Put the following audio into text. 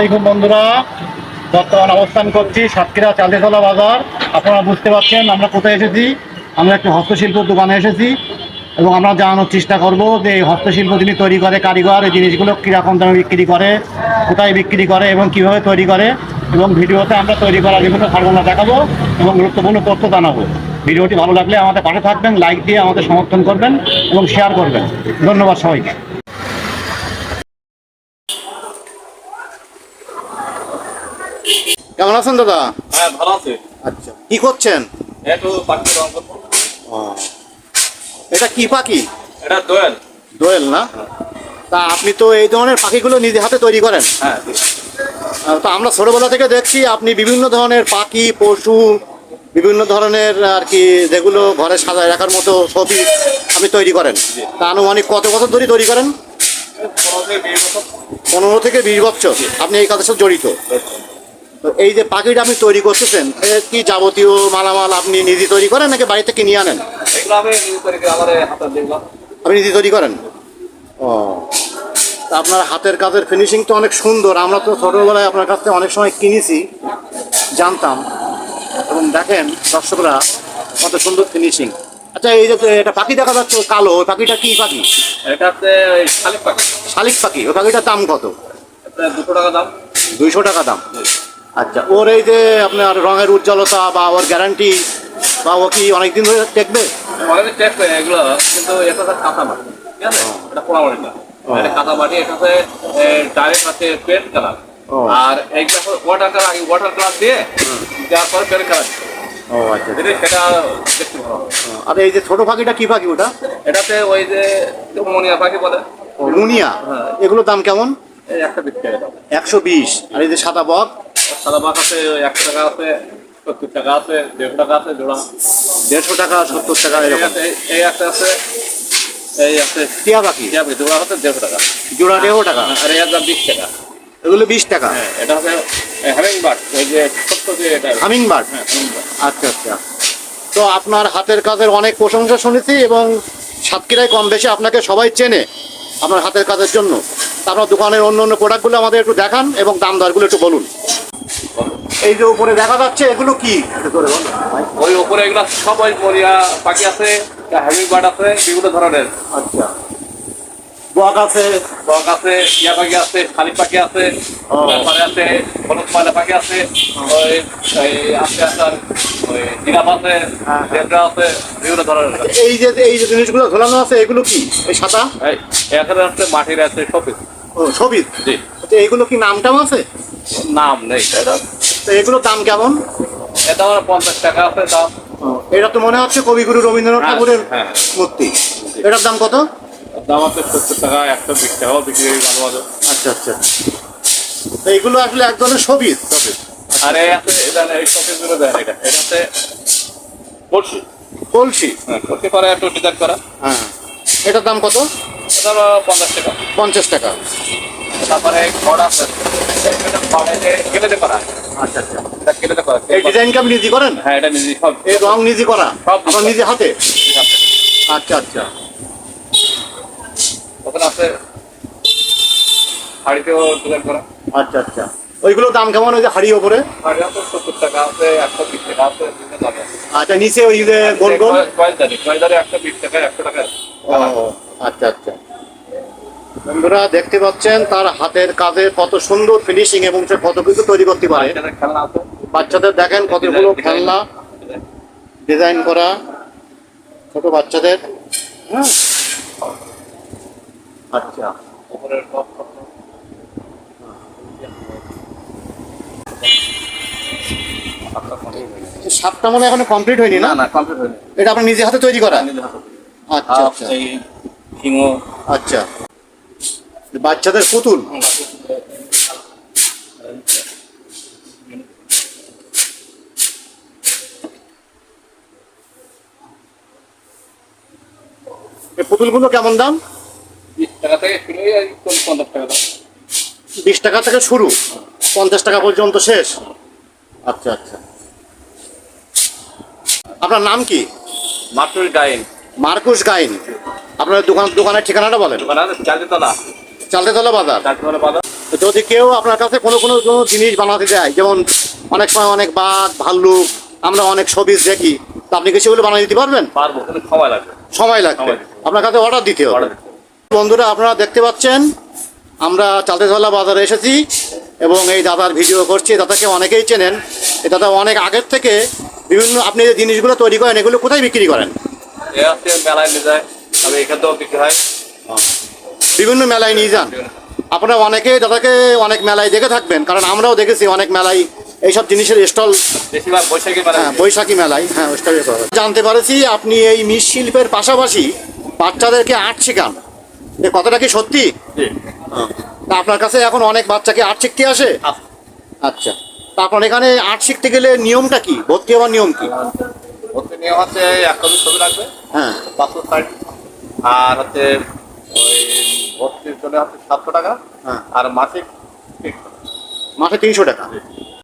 আসসালামাইকুম বন্ধুরা। বর্তমান অবস্থান করছি সাতক্ষীরা চাঁদেতলা বাজার। আপনারা বুঝতে পারছেন, আমরা কোথায় এসেছি? আমরা একটি হস্তশিল্প দোকানে এসেছি এবং আমরা জানানোর চেষ্টা করব যে এই হস্তশিল্প যিনি তৈরি করে, কারিগর, এই জিনিসগুলো কীরকম দামে বিক্রি করে, কোথায় বিক্রি করে এবং কীভাবে তৈরি করে এবং ভিডিওতে আমরা তৈরি করা বিভিন্ন ফার্মুলা দেখাবো এবং গুরুত্বপূর্ণ তথ্য জানাব। ভিডিওটি ভালো লাগলে আমাদের পাশে থাকবেন, লাইক দিয়ে আমাদের সমর্থন করবেন এবং শেয়ার করবেন। ধন্যবাদ সবাইকে। কেমন আছেন দাদা? হ্যাঁ ভালো আছে। আচ্ছা কি করছেন? এটা কি পাখি? এটা দোয়েল। দোয়েল না? তা আপনি তো এই ধরনের পাখিগুলো নিজে হাতে তৈরি করেন? হ্যাঁ। তো আমরা ছোটবেলা থেকে দেখছি আপনি বিভিন্ন ধরনের পাখি পশু বিভিন্ন ধরনের আর কি যেগুলো ঘরে সাজায় রাখার মতো ছবি আপনি তৈরি করেন। তা আনুমানিক কত বছর ধরে তৈরি করেন? পনেরো থেকে বিশ বছর। আপনি এই কাজের সাথে জড়িত। তো এই যে পাখিটা আপনি তৈরি করতেছেন এ কি যাবতীয় মালামাল আপনি নিজে তৈরি করেন নাকি আনেন? করে আমার হাতে দেখলাম। আপনি নিজে তৈরি করেন? ও। তা আপনার হাতের কাজের ফিনিশিং তো অনেক সুন্দর। আমরা তো ছোটোবেলায় আপনার কাছ থেকে অনেক সময় কিনেছি জানতাম। এবং দেখেন দর্শকরা কত সুন্দর ফিনিশিং আচ্ছা এই যে এটা পাখি দেখা যাচ্ছে কালো ওই পাখিটা কি পাখি? এটাতে শালিক পাখি। শালিক পাখি ওই পাখিটার দাম কত? দুশো টাকা দাম। দুইশো টাকা দাম। আচ্ছা ওর এই যে আপনার রঙের উজ্জ্বলতা বা ওর গ্যারান্টি বা ও কি অনেকদিন ধরে টেকবে? অনেক টেস্ট এগুলো কিন্তু এটা হচ্ছে কাঁচা মাটি ঠিক আছে? এটা পোড়া মাটি। না এটা কাঁচা মাটি এটাতে ডাইরেক্ট আছে পেন্ট কালার আর এইগুলো ওয়াটার কালার আগে ওয়াটার কালার দিয়ে দেওয়ার পরে পেন্ট কালার ও আচ্ছা দিলে সেটা দেখতে ভালো আর এই যে ছোট পাখিটা কি পাখি ওটা? এটাতে ওই যে মনিয়া পাখি বলে। মুনিয়া? হ্যাঁ। এগুলোর দাম কেমন? একশো বিশ। আর এই যে সাদা বক? সাদা মাছ আছে একশো টাকা আছে সত্তর টাকা আছে দেড়শো টাকা আছে জোড়া। দেড়শো টাকা সত্তর টাকা এই একটা আছে এই আছে। টিয়া পাখি? টিয়া পাখি, জোড়া হচ্ছে দেড়শো টাকা। জোড়া দেড়শো টাকা? আর এই দাম বিশ টাকা। এগুলো বিশ টাকা? হ্যাঁ এটা হচ্ছে হ্যামিং বার্ড ওই যে ছোট্ট যে এটা হামিং বার্ড হ্যাঁ আচ্ছা আচ্ছা। তো আপনার হাতের কাজের অনেক প্রশংসা শুনেছি এবং সাতক্ষীরায় কম বেশি আপনাকে সবাই চেনে আপনার হাতের কাজের জন্য। আপনার দোকানের অন্য অন্য প্রোডাক্টগুলো আমাদের একটু দেখান এবং দাম দরগুলো একটু বলুন। এই যে উপরে দেখা যাচ্ছে এগুলো কি। ওই উপরে এগুলো সব ওই মরিয়া পাখি আছে হ্যামিং বার্ড আছে বিভিন্ন ধরনের। আচ্ছা। বক আছে। বক আছে টিয়া পাখি আছে শালিক পাখি আছে তারপরে আছে হলুদ ময়লা পাখি আছে ওই এই আছে আপনার ওই জিরাফ আছে। জেব্রা আছে বিভিন্ন ধরনের। এই যে এই যে জিনিসগুলো ঝোলানো আছে এগুলো কি? এই সাদা? এখানে আছে মাটির আছে সব ও সবিত জি। এইগুলো কি নাম টাম আছে? নাম নেই। তো এগুলোর দাম কেমন? এটা আমার পঞ্চাশ টাকা আছে দাম। এটা তো মনে হচ্ছে কবিগুরু রবীন্দ্রনাথ হ্যাঁ, ঠাকুরের হ্যাঁ। মূর্তি। এটার দাম কত? দাম আছে সত্তর টাকা একশো বিশ টাকাও বিক্রি করি ভালো ভালো আচ্ছা আচ্ছা। তো এইগুলো আসলে এক ধরনের সবিত আর এই আছে এটা এই শপিংগুলো দেন এটা। এটাতে পড়ছি কলসি। হ্যাঁ করতে পারে একটু ডিজাইন করা। হ্যাঁ এটার দাম কত? এটা পঞ্চাশ টাকা। পঞ্চাশ টাকা। তারপরে আছে। করা। আচ্ছা আচ্ছা। এটা কেলেতে করা। এই ডিজাইনটা আপনি নিজে করেন? হ্যাঁ এটা নিজে সব। এই রং নিজে করা? সব আপনার নিজে হাতে? আচ্ছা আচ্ছা। ওখানে আছে শাড়িতেও ডিজাইন করা। আচ্ছা আচ্ছা। ওইগুলোর দাম কেমন? ওই যে হাড়ি ওপরে? সত্তর টাকা আছে একশো বিশ টাকা আছে আচ্ছা নিচে ওই যে গোল একশো বিশ টাকা একশো টাকা আচ্ছা আচ্ছা। বন্ধুরা দেখতে পাচ্ছেন তার হাতের কাজে কত সুন্দর ফিনিশিং এবং সে কত কিছু তৈরি করতে পারে। বাচ্চাদের দেখেন কতগুলো খেলনা ডিজাইন করা ছোট বাচ্চাদের। আচ্ছা। সাপটা মনে এখনও কমপ্লিট হয়নি না? না কমপ্লিট হয়নি। এটা আপনার নিজে হাতে তৈরি করা। আচ্ছা আচ্ছা। আচ্ছা। বাচ্চাদের পুতুল। এই পুতুলগুলো কেমন দাম? বিশ টাকা থেকে শুরু পঞ্চাশ টাকা দাম। বিশ টাকা থেকে শুরু পঞ্চাশ টাকা পর্যন্ত শেষ। আচ্ছা আচ্ছা। আপনার নাম কি? মাটুর গাইন মার্কুস গাইন আপনার দোকান দোকানের ঠিকানাটা বলেন। চালিতলা চালতেতলা বাজার। বাজার। যদি কেউ আপনার কাছে কোনো কোনো কোনো জিনিস বানাতে দেয় যেমন অনেক সময় অনেক বাঘ ভাল্লুক আমরা অনেক ছবিজ দেখি তা আপনি কি সেগুলো বানিয়ে দিতে পারবেন? পারব সময় লাগবে। সময় লাগবে। আপনার কাছে অর্ডার দিতে হবে। বন্ধুরা আপনারা দেখতে পাচ্ছেন আমরা চালতেতলা বাজারে এসেছি এবং এই দাদার ভিডিও করছি। দাদাকে অনেকেই চেনেন। এই দাদা অনেক আগের থেকে বিভিন্ন আপনি যে জিনিসগুলো তৈরি করেন এগুলো কোথায় বিক্রি করেন? মেলায় নিয়ে যায় আমি এখান থেকেও বিক্রি হয়। বিভিন্ন মেলায় নিয়ে যান। আপনারা অনেকে দাদাকে অনেক মেলায় দেখে থাকবেন কারণ আমরাও দেখেছি অনেক মেলায় এইসব জিনিসের স্টল। বৈশাখী মেলায়। হ্যাঁ বৈশাখী মেলায় হ্যাঁ হয়। জানতে পারেছি আপনি এই মৃৎশিল্পের পাশাপাশি বাচ্চাদেরকে আর্ট শেখান। এ কথাটা কি সত্যি? আপনার কাছে এখন অনেক বাচ্চাকে আর্ট শিখতে আসে? আচ্ছা। আচ্ছা তা আপনার এখানে আর্ট শিখতে গেলে নিয়মটা কি? ভর্তি হওয়ার নিয়ম কি? ভর্তি নিয়ম হচ্ছে এক কপি ছবি লাগবে হ্যাঁ। আর হচ্ছে ভর্তির জন্য হচ্ছে সাতশো টাকা হ্যাঁ। আর মাসিক মাসে তিনশো টাকা?